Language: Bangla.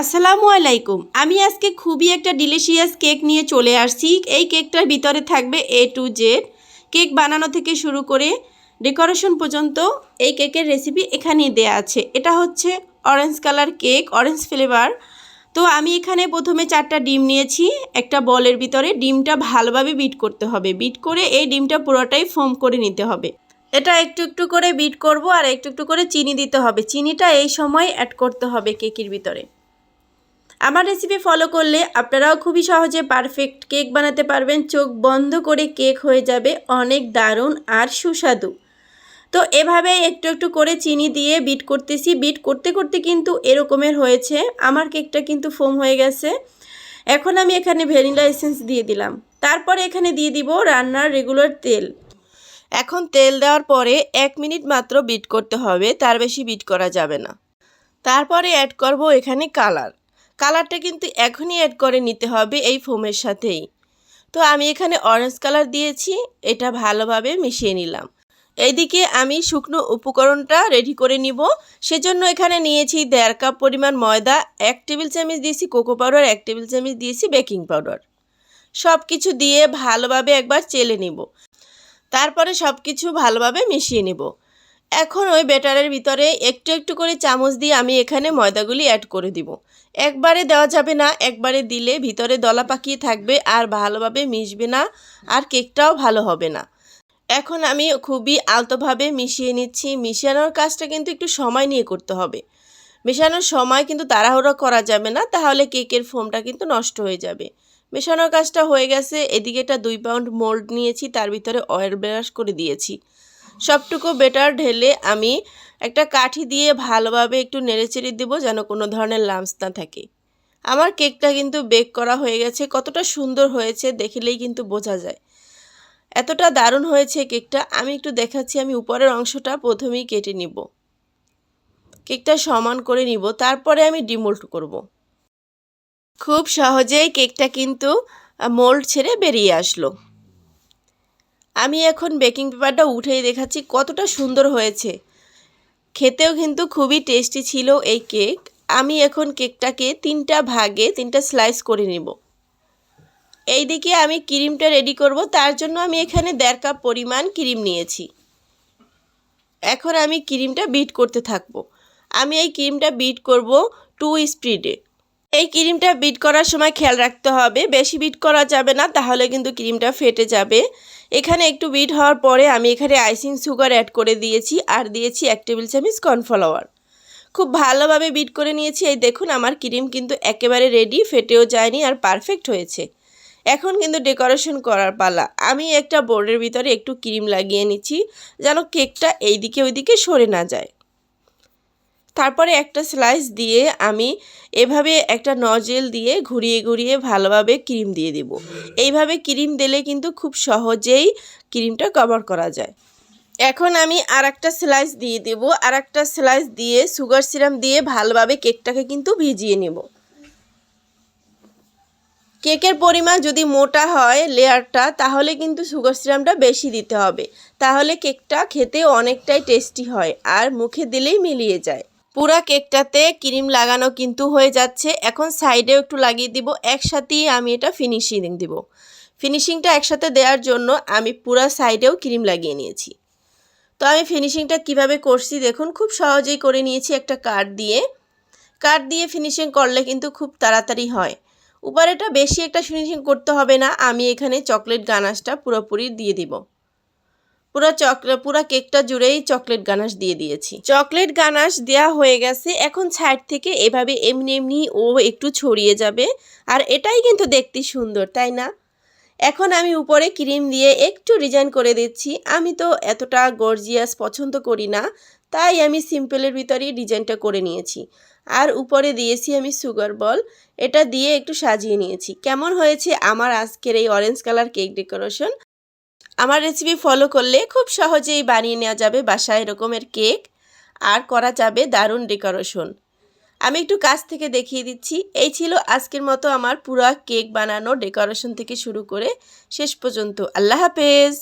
আসসালামু আলাইকুম। আমি আজকে খুবই একটা ডিলিশিয়াস কেক নিয়ে চলে আসছি। এই কেকটার ভিতরে থাকবে এ টু জেড কেক বানানো থেকে শুরু করে ডেকোরেশন পর্যন্ত এই কেকের রেসিপি এখানেই দেয়া আছে। এটা হচ্ছে orange colour cake orange flavour তো আমি এখানে প্রথমে চারটা ডিম নিয়েছি, একটা বলের ভিতরে। ডিমটা ভালোভাবে বিট করতে হবে। বিট করে এই ডিমটা পুরোটাই ফোম করে নিতে হবে। এটা একটু একটু করে বিট করব আর একটু একটু করে চিনি দিতে হবে। চিনিটা এই সময় অ্যাড করতে হবে কেকের ভিতরে। আমার রেসিপি ফলো করলে আপনারাও খুবই সহজে পারফেক্ট কেক বানাতে পারবেন। চোখ বন্ধ করে কেক হয়ে যাবে, অনেক দারুণ আর সুস্বাদু। তো এভাবে একটু একটু করে চিনি দিয়ে বিট করতেছি। বিট করতে করতে কিন্তু এরকমের হয়েছে। আমার কেকটা কিন্তু ফোম হয়ে গেছে। এখন আমি এখানে ভ্যানিলা এসেন্স দিয়ে দিলাম। তারপরে এখানে দিয়ে দিব রান্নার রেগুলার তেল। এখন তেল দেওয়ার পরে এক মিনিট মাত্র বিট করতে হবে, তার বেশি বিট করা যাবে না। তারপরে অ্যাড করব এখানে কালার কালারটা কিন্তু এখনই অ্যাড করে নিতে হবে এই ফোমের সাথেই। তো আমি এখানে অরেঞ্জ কালার দিয়েছি, এটা ভালোভাবে মিশিয়ে নিলাম। এইদিকে আমি শুকনো উপকরণটা রেডি করে নিব। সেজন্য এখানে নিয়েছি দেড় কাপ পরিমাণ ময়দা, এক টেবিল চামচ দিয়েছি কোকো পাউডার এক টেবিল চামচ দিয়েছি বেকিং পাউডার সব কিছু দিয়ে ভালোভাবে একবার চেলে নিব। তারপরে সব কিছু ভালোভাবে মিশিয়ে নেব। এখন ওই ব্যাটারের ভিতরে একটু একটু করে চামচ দিয়ে আমি এখানে ময়দাগুলি অ্যাড করে দিব। একবারে দেওয়া যাবে না, একবারে দিলে ভিতরে দলা পাকিয়ে থাকবে আর ভালোভাবে মিশবে না আর কেকটাও ভালো হবে না। এখন আমি খুবই আলতোভাবে মিশিয়ে নিচ্ছি। মিশানোর কাজটা কিন্তু একটু সময় নিয়ে করতে হবে। মেশানোর সময় কিন্তু তাড়াহুড়ো করা যাবে না, তাহলে কেকের ফোমটা কিন্তু নষ্ট হয়ে যাবে। মেশানোর কাজটা হয়ে গেছে, এদিকে একটা দুই পাউন্ড মোল্ড নিয়েছি, তার ভিতরে অয়েল ব্রাশ করে দিয়েছি। সবটুকু বেটার ঢেলে আমি একটা কাঠি দিয়ে ভালোভাবে একটু নেড়েচেড়ে দেবো যেন কোনো ধরনের লামস না থাকে। আমার কেকটা কিন্তু বেক করা হয়ে গেছে, কতটা সুন্দর হয়েছে দেখলেই কিন্তু বোঝা যায়। এতটা দারুণ হয়েছে কেকটা, আমি একটু দেখাচ্ছি, আমি উপরের অংশটা প্রথমেই কেটে নিব। কেকটা সমান করে নিব, তারপরে আমি ডিমোল্ট করব। খুব সহজেই কেকটা কিন্তু মোল্ড ছেড়ে বেরিয়ে আসলো। আমি এখন বেকিং পেপারটা উঠেই দেখাচ্ছি কতটা সুন্দর হয়েছে। খেতেও কিন্তু খুবই টেস্টি ছিল এই কেক আমি এখন কেকটাকে তিনটা ভাগে, তিনটা স্লাইস করে নেব। এই দিকে আমি ক্রিমটা রেডি করব, তার জন্য আমি এখানে দেড় কাপ পরিমাণ ক্রিম নিয়েছি। এখন আমি ক্রিমটা বিট করতে থাকব। আমি এই ক্রিমটা বিট করব টু স্পিডে এই ক্রিমটা বিট করার সময় খেয়াল রাখতে হবে। বেশি বিট করা যাবে না, তাহলে কিন্তু ক্রিমটা ফেটে যাবে। এখানে একটু বিট হওয়ার পরে আমি এখানে আইসিং সুগার অ্যাড করে দিয়েছি আর দিয়েছি এক টেবিল চামচ কর্নফ্লাওয়ার। খুব ভালোভাবে বিট করে নিয়েছি। এই দেখুন, আমার ক্রিম কিন্তু একেবারে রেডি, ফেটেও যায়নি আর পারফেক্ট হয়েছে। এখন কিন্তু ডেকোরেশন করার পালা। আমি একটা বোর্ডের ভিতরে একটু ক্রিম লাগিয়ে নিচ্ছি, যেন কেকটা এইদিকে ওইদিকে সরে না যায়। তারপরে একটা স্লাইস দিয়ে আমি এভাবে একটা নজেল দিয়ে ঘুরিয়ে ঘুরিয়ে ভালোভাবে ক্রিম দিয়ে দেব। এইভাবে ক্রিম দিলে কিন্তু খুব সহজেই ক্রিমটা কভার করা যায়। এখন আমি আর একটা স্লাইস দিয়ে দেব। আর একটা স্লাইস দিয়ে সুগার সিরাম দিয়ে ভালোভাবে কেকটাকে কিন্তু ভিজিয়ে নেব। কেকের পরিমাণ যদি মোটা হয় লেয়ারটা তাহলে কিন্তু সুগার সিরামটা বেশি দিতে হবে। তাহলে কেকটা খেতে অনেকটাই টেস্টি হয় আর মুখে দিলেই মিলিয়ে যায়। পুরা কেকটাতে ক্রিম লাগানো কিন্তু হয়ে যাচ্ছে। এখন সাইডেও একটু লাগিয়ে দিব, একসাথেই আমি এটা ফিনিশিং দিব। ফিনিশিংটা একসাথে দেওয়ার জন্য আমি পুরা সাইডেও ক্রিম লাগিয়ে নিয়েছি। তো আমি ফিনিশিংটা কীভাবে করছি দেখুন, খুব সহজেই করে নিয়েছি একটা কাঠ দিয়ে। কাঠ দিয়ে ফিনিশিং করলে কিন্তু খুব তাড়াতাড়ি হয়। উপরেটা বেশি একটা ফিনিশিং করতে হবে না, আমি এখানে চকলেট গানাশটা পুরোপুরি দিয়ে দিব। পুরো চকলেট পুরো কেকটা জুড়েই চকলেট গানাশ দিয়ে দিয়েছি। চকলেট গানাশ দেওয়া হয়ে গেছে, এখন সাইড থেকে এভাবে এমনি এমনি ও একটু ছড়িয়ে যাবে, আর এটাই কিন্তু দেখতে সুন্দর, তাই না? এখন আমি উপরে ক্রিম দিয়ে একটু ডিজাইন করে দিচ্ছি। আমি তো এতটা গর্জিয়াস পছন্দ করি না, তাই আমি সিম্পলের ভিতরেই ডিজাইনটা করে নিয়েছি। আর উপরে দিয়েছি আমি সুগার বল এটা দিয়ে একটু সাজিয়ে নিয়েছি। কেমন হয়েছে আমার আজকের এই অরেঞ্জ কালার কেক ডেকোরেশন আমার রেসিপি ফলো করলে খুব সহজেই বানিয়ে নেওয়া যাবে বাসায় এরকমের কেক আর করা যাবে দারুণ ডেকোরেশন। আমি একটু কাছ থেকে দেখিয়ে দিচ্ছি। এই ছিল আজকের মতো আমার পুরা কেক বানানো ডেকোরেশন থেকে শুরু করে শেষ পর্যন্ত। আল্লাহ হাফেজ!